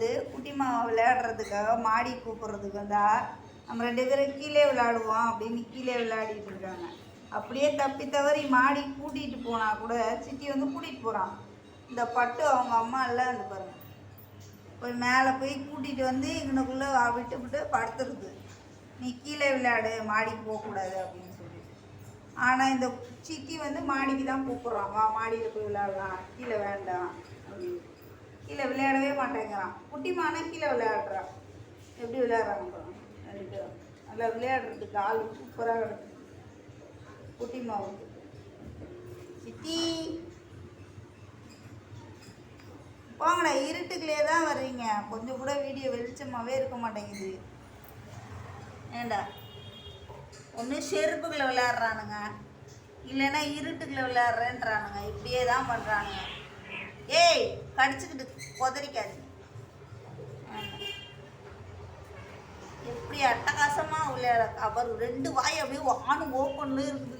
வந்து குட்டிமா விளையாடுறதுக்காக மாடி கூப்பிட்றதுக்கு வந்தால் நம்ம ரெண்டு பேரும் கீழே விளையாடுவோம் அப்படின்னு கீழே விளையாடிட்டு இருக்காங்க. அப்படியே தப்பி தவறி மாடி கூட்டிகிட்டு போனால் கூட சித்தி வந்து கூட்டிகிட்டு போகிறான் இந்த பட்டு அவங்க அம்மா எல்லாம் இந்த பாருங்க. போய் மேலே போய் கூட்டிகிட்டு வந்து இங்கனுக்குள்ளே விட்டு விட்டு படுத்துருது. நீ கீழே விளையாடு மாடிக்கு போகக்கூடாது அப்படின்னு சொல்லிட்டு ஆனால் இந்த சித்தி வந்து மாடிக்கு தான் கூப்பிட்றான். வா மாடியில் போய் விளையாடலாம். கீழே வேண்டாம் அப்படின்னு. குட்டிமான கீழே விளையாடுறான் எப்படி விளையாடுறாங்க ரெண்டு பேரும். நல்லா விளையாடுறதுக்கு ஆள் சூப்பராக கிடக்கு. குட்டிமாவுக்கு சித்தி. போங்கடா இருட்டுக்குள்ளே தான் வர்றீங்க. கொஞ்சம் கூட வீடியோ வெளிச்சமாகவே இருக்க மாட்டேங்குது. ஏண்டா? ஒன்று செருப்புக்குள்ள விளையாடுறானுங்க. இல்லைன்னா இருட்டுக்குள்ள விளையாடுறேன்றானுங்க. இப்படியே தான் பண்ணுறானுங்க ஏய் கடிச்சுக்கிட்டு கொதறிக்காதீங்க. அப்படியே அட்டகாசமாக உள்ள அவர் ரெண்டு வாய் அப்படியே ஆணும் ஓப்பன்ல இருக்குது